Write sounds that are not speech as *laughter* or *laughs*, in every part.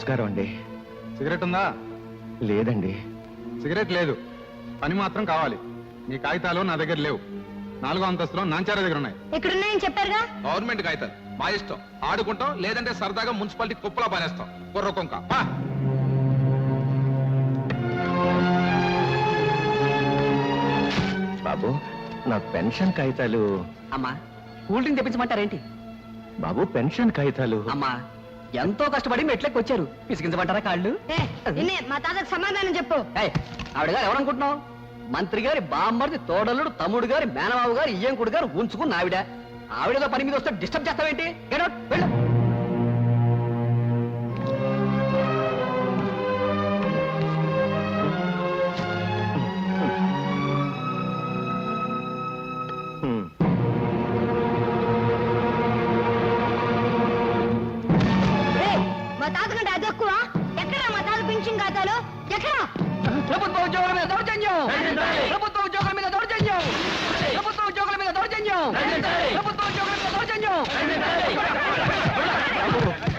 నమస్కారం అండి. సిగరెట్ ఉందా? లేదండి. సిగరెట్ లేదు. పని మాత్రం కావాలి. మీ కాగితాలు నా దగ్గర లేవు. నాలుగో అంతస్తులో నాంచార దగ్గర ఉన్నాయి. ఇక్కడున్నాయని చెప్పారుగా? గవర్నమెంట్ కాగితాలు. మా ఇష్టం. ఆడుకుంటాం లేదంటే సరదాగా మున్సిపాలిటీ కుప్పలా పారేస్తాం. కుర్ర కొంక. బాబు నా పెన్షన్ కాగితాలు. అమ్మా కూల్ డ్రింక్ తెప్పించమంటారేంటి? బాబు పెన్షన్ కాగితాలు. అమ్మా ఎంతో కష్టపడి మెట్లెక్కి వచ్చారు. పిసికించమంటారా కాళ్ళు? నిన్నే మా తాతకు సమాధానం చెప్పు. ఏయ్, ఆవిడ గారు ఎవరనుకుంటున్నావు? మంత్రి గారి బామ్మర్ది తోడల్లుడు తమ్ముడు గారి మేనబాబు గారు ఇయ్యంకుడు గారు ఉంచుకున్న ఆవిడ. ఆవిడతో పని మీద వస్తే డిస్టర్బ్ చేస్తావేంటి? వెళ్ళు. హ్మ్. ఎక్కువ? ఎక్కడ మా ఖాతాలు? ఎక్కడ? ప్రభుత్వ ఉద్యోగుల మీద దౌర్జన్యం. ప్రభుత్వ ఉద్యోగుల మీద దౌర్జన్యం. ప్రభుత్వ ఉద్యోగుల మీద దౌర్జన్యం. ప్రభుత్వ ఉద్యోగుల మీద దౌర్జన్యం.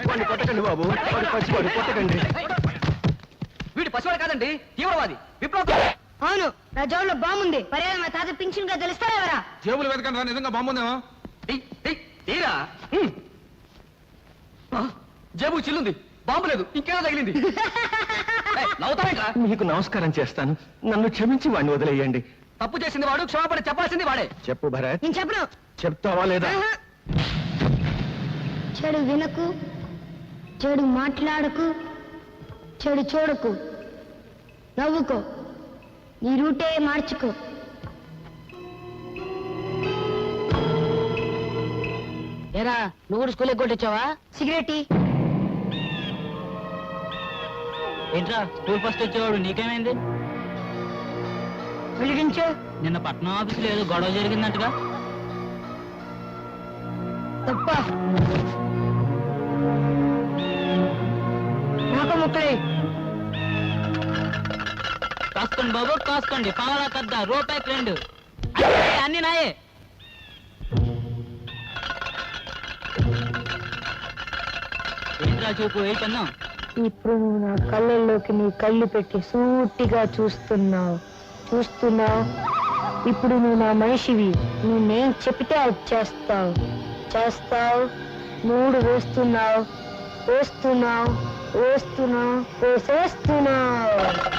వాడిని కొట్టకండి బాబు. వాడు పచ్చివాడు కొట్టకండి. వీడి పసివాడు కాదండి తీవ్రవాది విప్లవ అవును నా జోబులో బాగుంది పర్యాలు మా తాత పెన్షన్ ఖాతాలు ఇస్తారా ఎవరా? జేబులు వెతకండి రా నిజంగా బాగుందేమో తీరా? జేబు చిల్లుంది. బాంబు లేదు ఇంకేదో తగిలింది. *laughs* నవ్వుతావేంట్రా? మీకు నమస్కారం చేస్తాను. నన్ను క్షమించి వాడిని వదిలేయండి. తప్పు చేసింది వాడు క్షమాపణ చెప్పాల్సింది వాడే. చెప్పు భరత్. నేను చెప్పను. చెప్తావా లేదా. చెడు వినకు చెడు మాట్లాడకు చెడు చూడకు. నవ్వుకో. నీ రూటే మార్చుకో. ఏరా నువ్వు కూడా స్కూల్ ఎగ్గొట్టొచ్చావా సిగరెట్ ఏంట్రా స్కూల్ ఫస్ట్ వచ్చేవాడు నీకేమైంది? వెలిగించు. నిన్న పట్నం ఆఫీసులో ఏదో గొడవ జరిగిందంటగా. తప్ప. నాకు ముక్కలే. కాసుకోండి బాబు కాసుకోండి. పావలా పెద్ద రూపాయికి రెండు. అన్ని నాయే. ఏంట్రా చూపు ఏ పన్నాం ఇప్పుడు నువ్వు నా కళ్ళల్లోకి నీ కళ్ళు పెట్టి సూటిగా చూస్తున్నావు. చూస్తున్నావు? ఇప్పుడు నువ్వు నా మనిషివి. నేనేం చెప్తే అది చేస్తావు. చేస్తావు? మూడు వేస్తున్నావు. వేస్తున్నావు. వేస్తున్నావు. వేసేస్తున్నావు.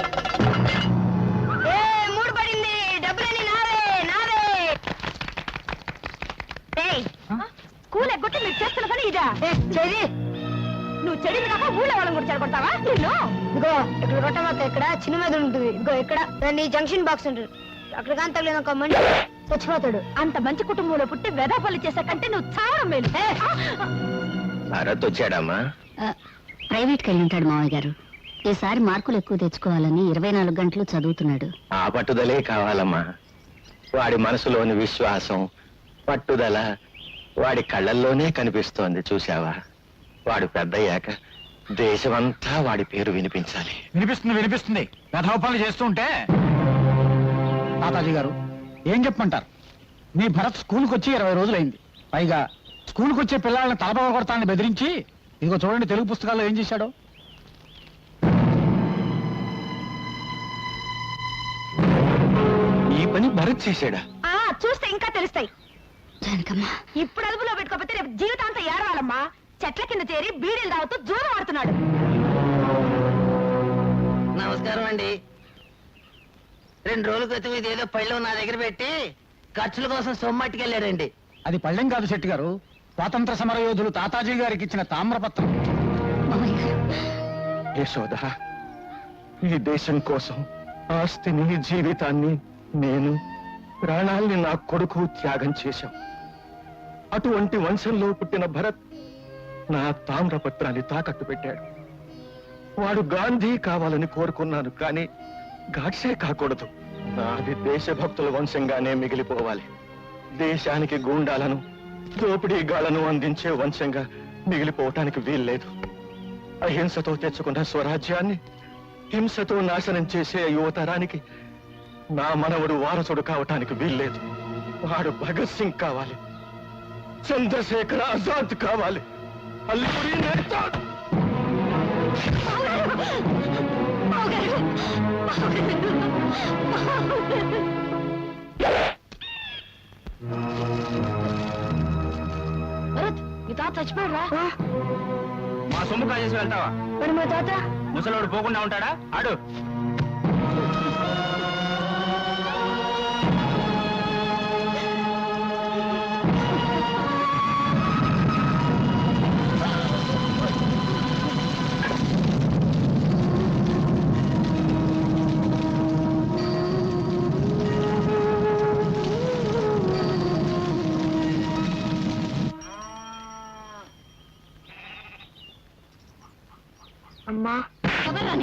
స్కూల్ ఎగ్గొట్టి మీరు చేస్తున్న పని ఇదా? చెది నువ్వు చెడి కాక ఊళ్ళో వాళ్ళని కూడా చెడగొడతావా? నిన్ను? ఇదిగో ఇక్కడ కొట్టమాక ఇక్కడ చిన్న మీద ఉంటుంది. ఇదిగో ఇక్కడ. దాన్ని జంక్షన్ బాక్స్ ఉంటుంది. అక్కడ కానీ తగిలిన ఒక మనిషి చచ్చిపోతాడు అంత మంచి కుటుంబంలో పుట్టి వెదాపల్లి చేసే కంటే నువ్వు చాలా మేలు. భరత్ వచ్చాడమ్మా. ప్రైవేట్కి వెళ్ళి ఉంటాడు మావయ్య గారు. ఈసారి మార్కులు ఎక్కువ తెచ్చుకోవాలని ఇరవై నాలుగు గంటలు చదువుతున్నాడు. ఆ పట్టుదలే కావాలమ్మా. వాడి మనసులోని విశ్వాసం పట్టుదల వాడి కళ్ళల్లోనే కనిపిస్తోంది చూసావా వాడు పెద్దయ్యాక దేశమంతా వాడి పేరు వినిపించాలి. వినిపిస్తుంది వినిపిస్తుంది. వెధవ పనులు చేస్తూ ఉంటే తాతాజీ గారు ఏం చెప్పమంటారు? మీ భరత్ స్కూల్కి వచ్చి ఇరవై రోజులైంది. పైగా స్కూల్కి వచ్చే పిల్లల్ని తలపగ కొడతానని బెదిరించి ఇదిగో చూడండి తెలుగు పుస్తకాల్లో ఏం చేశాడో. ఈ పని భరత్ చేశాడా? ఆ చూస్తే ఇంకా తెలుస్తాయి. ఇప్పుడు అదుపులో పెట్టుకోకపోతే రేపు జీవితాంతం ఏడవాలమ్మా. చెట్ల కింద చేరి బీడీలు తాగుతూ జూదం ఆడుతున్నాడు. నమస్కారం అండి. రెండు రోజుల క్రితం ఇదేదో పళ్ళు నా దగ్గర పెట్టి ఖర్చుల కోసం సొమ్మట్టుకెళ్ళాడండి. అది పళ్ళెం కాదు శెట్టి గారు స్వాతంత్ర సమర యోధులు తాతాజీ గారికి ఇచ్చిన తామ్రపత్రం. యశోద ఈ దేశం కోసం ఆస్తిని జీవితాన్ని నేను ప్రాణాల్ని నా కొడుకు త్యాగం చేశాం. అటువంటి వంశంలో పుట్టిన భరత్ నా తామ్రపత్రాన్ని తాకట్టు పెట్టాడు. వాడు గాంధీ కావాలని కోరుకున్నాను కానీ గాడ్సే కాకూడదు. నాది దేశభక్తుల వంశంగానే మిగిలిపోవాలి. దేశానికి గూండాలను దోపిడీగాళ్ళను అందించే వంశంగా మిగిలిపోవటానికి వీల్లేదు. అహింసతో తెచ్చుకున్న స్వరాజ్యాన్ని హింసతో నాశనం చేసే యువతరానికి నా మనవడు వారసుడు కావటానికి వీల్లేదు. వాడు భగత్ సింగ్ కావాలి. చంద్రశేఖర్ ఆజాద్ కావాలి. అల్లూరి నేతాజ్ భరత్ మీ తాత చచ్చిపోయారా మా సొమ్ము కాజేసి వెళ్తావా? మరి మా తాత? ముసలోడు పోకుండా ఉంటాడా? ఆడు.